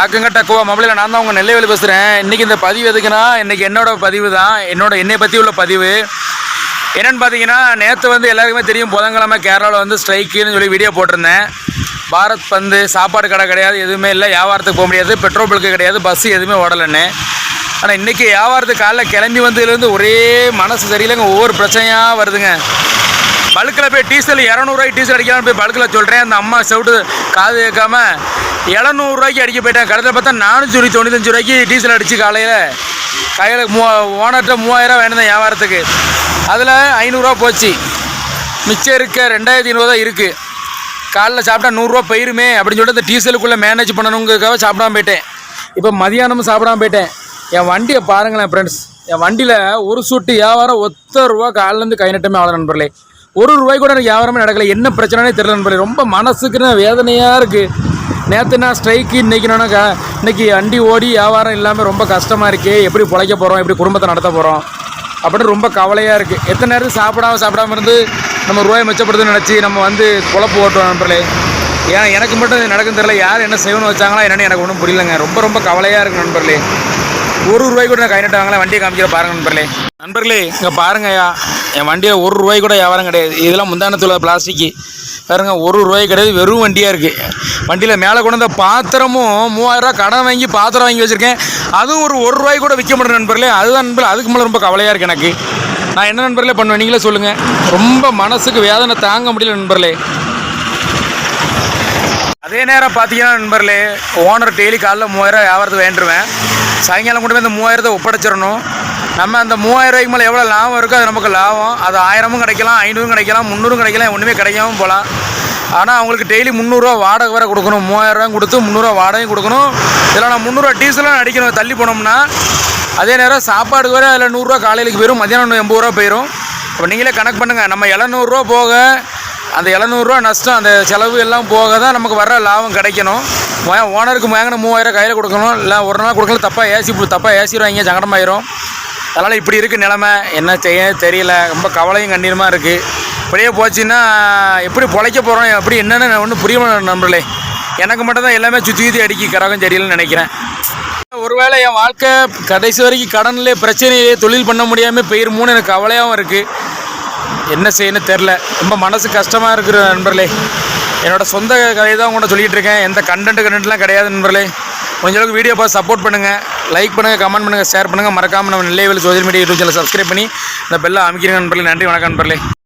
ஆக்கங்கட்ட கோவா மொபைலில் நான் தான் உங்கள் நெல்லைவேலி பேசுகிறேன் இன்றைக்கி இந்த பதிவு எதுக்குன்னா இன்றைக்கி என்னோட பதிவு தான். என்னோட என்னை பற்றி உள்ள பதிவு. என்னென்னு பார்த்தீங்கன்னா நேற்று வந்து எல்லாருக்குமே தெரியும் புதன்கிழமை கேரளாவில் வந்து ஸ்ட்ரைக்குன்னு சொல்லி வீடியோ போட்டிருந்தேன். பாரத் பந்து சாப்பாடு கடை கிடையாது எதுவுமே இல்லை. வியாபாரத்துக்கு போக முடியாது. பெட்ரோல் பல்க்கு கிடையாது. பஸ் எதுவுமே ஓடலைன்னு. ஆனால் இன்றைக்கி வியாபாரத்துக்கு காலைல கிளம்பி வந்ததுலேருந்து ஒரே மனசு சரியில்லைங்க. ஒவ்வொரு பிரச்சனையாக வருதுங்க. பல்கில் போய் டீசல் இரநூறுவாய்க்கு டீசல் அடிக்கலாம்னு போய் பல்கில் சொல்கிறேன் அந்த அம்மா செவிட்டு காது கேட்காம எழுநூறுவாய்க்கு அடிக்க போயிட்டேன். கடைசியில் பார்த்தா நானூற்றி தொண்ணூத்தஞ்சு ரூபாய்க்கு டீசல் அடித்து காலையில். கையில் மூ ஓனர்கிட்ட மூவாயிரம் வேணும் தான் வியாபாரத்துக்கு. அதில் ஐநூறுரூவா போச்சு. மிச்சம் இருக்க ரெண்டாயிரத்தி ஐநூறுவா தான் இருக்குது காலைல சாப்பிட்டா நூறுரூவா போயிருமே அப்படின்னு சொல்லிட்டு அந்த டீசலுக்குள்ளே மேனேஜ் பண்ணணுங்கிறதுக்காக சாப்பிடாம போயிட்டேன். இப்போ மதியானமும் சாப்பிடாம போயிட்டேன். என் வண்டியை பாருங்களேன் ஃப்ரெண்ட்ஸ் என் வண்டியில் ஒரு சூட்டு வியாபாரம் ஒத்த ரூபா காலிலேருந்து கை நட்டமே ஆகல நண்பர்களே. ஒரு ரூபாய் கூட எனக்கு வியாபாரமே நடக்கலை. என்ன பிரச்சனைனே தெரியல நண்பர்களே. ரொம்ப மனசுக்குன்னு வேதனையாக இருக்குது நேற்று நான் ஸ்ட்ரைக்கு இன்றைக்கி நான் இன்றைக்கி இன்னைக்கு வண்டி ஓடி வியாபாரம் இல்லாமல் ரொம்ப கஷ்டமாக இருக்கே. எப்படி பிழைக்க போகிறோம் எப்படி குடும்பத்தை நடத்த போகிறோம் அப்படின்னு ரொம்ப கவலையாக இருக்குது எத்தனை நேரத்துக்கு சாப்பிடாம சாப்பிடாம இருந்து நம்ம ரூபாய் மிச்சப்படுதுன்னு நினச்சி நம்ம வந்து குழப்பு ஓட்டுவோம் நண்பர்களே. ஏன்னா எனக்கு மட்டும் நடக்கும் தெரியல. யார் என்ன செய்யணும்னு வச்சாங்களா என்னென்னு எனக்கு ஒன்றும் புரியலங்க. ரொம்ப ரொம்ப கவலையாக இருக்குது நண்பர்களே. ஒரு ரூபாய் கூட நான் கை நட்டாங்களே வண்டியை காமிக்கிற பாருங்க நண்பர்களே. நண்பர்களே இங்கே பாருங்கய்யா என் வண்டியில் ஒரு ரூபாய் கூட வியாபாரம் கிடையாது. இதெல்லாம் முந்தானத்தில் பிளாஸ்டிக்கு பாருங்க ஒரு ரூபாய் கிடையாது வெறும் வண்டியாக இருக்குது வண்டியில் மேலே கொண்டு வந்த பாத்திரமும் மூவாயிரரூவா கடன் வாங்கி பாத்திரம் வாங்கி வச்சுருக்கேன். அதுவும் ஒரு ஒரு ரூபாய் கூட விற்க முடியும் நண்பர்களே. அதுதான் நண்பர் அதுக்கு மேலே ரொம்ப கவலையாக இருக்குது எனக்கு. நான் என்ன நண்பர்களே பண்ணுவேன்? நீங்களே சொல்லுங்கள் ரொம்ப மனசுக்கு வேதனை தாங்க முடியல நண்பர்களே. அதே நேரம் பார்த்தீங்கன்னா நண்பர்களே ஓனர் டெய்லி காலைல மூவாயிரம் வியாபாரத்துக்கு வேண்டுருவேன் சாயங்காலம் கொண்டு போய் இந்த மூவாயிரத்தை ஒப்படைச்சிடணும். நம்ம அந்த மூவாயிரம் ரூபாய்க்கு மேலே எவ்வளோ லாபம் இருக்கோ அது நமக்கு லாபம். அது ஆயிரமும் கிடைக்கலாம் ஐநூறும் கிடைக்கலாம் முந்நூறும் கிடைக்கலாம் ஒன்றுமே கிடைக்காமல் போகலாம். ஆனால் அவங்களுக்கு டெய்லி முந்நூறுரூவா வாடகை வேறு கொடுக்கணும். மூவாயிரரூவா கொடுத்து முந்நூறுரூவா வாடகையும் கொடுக்கணும். இதில் நான் முந்நூறுரூவா டீசலும் அடிக்கணும். தள்ளி போனோம்னா அதே நேரம் சாப்பாடு வேறு அதில் நூறுரூவா காலையிலுக்கு போயிடும் மதியானம் எண்பது ரூபா போயிடும் இப்போ நீங்களே கணக்கு பண்ணுங்கள் நம்ம எழுநூறுவா போக அந்த எழுநூறுவா நஷ்டம் அந்த செலவு எல்லாம் போக தான் நமக்கு வர லாபம் கிடைக்கணும். ஓனருக்கு வாங்கின மூவாயிரம் கையில் கொடுக்கணும். இல்லை ஒரு நாள் கொடுக்கல தப்பாக ஏசி தப்பாக ஏசிடுவாங்க சங்கடமாயிரும். அதனால் இப்படி இருக்குது நிலமை. என்ன செய்ய தெரியல. ரொம்ப கவலையும் கண்ணீருமாக இருக்குது இப்படியே போச்சுன்னா எப்படி பொழைக்க போகிறோம் எப்படி என்னென்னு ஒன்றும் புரிய நண்பர்களே. எனக்கு மட்டும் தான் எல்லாமே சுற்றி சுற்றி அடிக்கி கரகம் தெரியலன்னு நினைக்கிறேன். ஒருவேளை என் வாழ்க்கை கடைசி வரைக்கும் கடனில் பிரச்சனையிலே தொழில் பண்ண முடியாமல் போயிருமோன்னு எனக்கு கவலையாகவும் இருக்குது என்ன செய்யணும் தெரில ரொம்ப மனசு கஷ்டமாக இருக்கிற நண்பர்களே. என்னோட சொந்த கதையை தான் உங்கள்கிட்ட சொல்லிகிட்டு இருக்கேன். எந்த கண்டென்ட் கண்டென்ட்லாம் கிடையாது நண்பர்களே. முடிஞ்ச வீடியோ பார்த்து சப்போர்ட் பண்ணுங்கள் லைக் பண்ணுங்கள் கமெண்ட் பண்ணுங்கள் ஷேர் பண்ணுங்கள் மறக்காமல் நம்ம நிலைவில் social media YouTube channel subscribe பண்ணி இந்த பெல்லை அமைக்கிறீங்க நண்பர்களே. நன்றி வணக்கம் நண்பர்களே.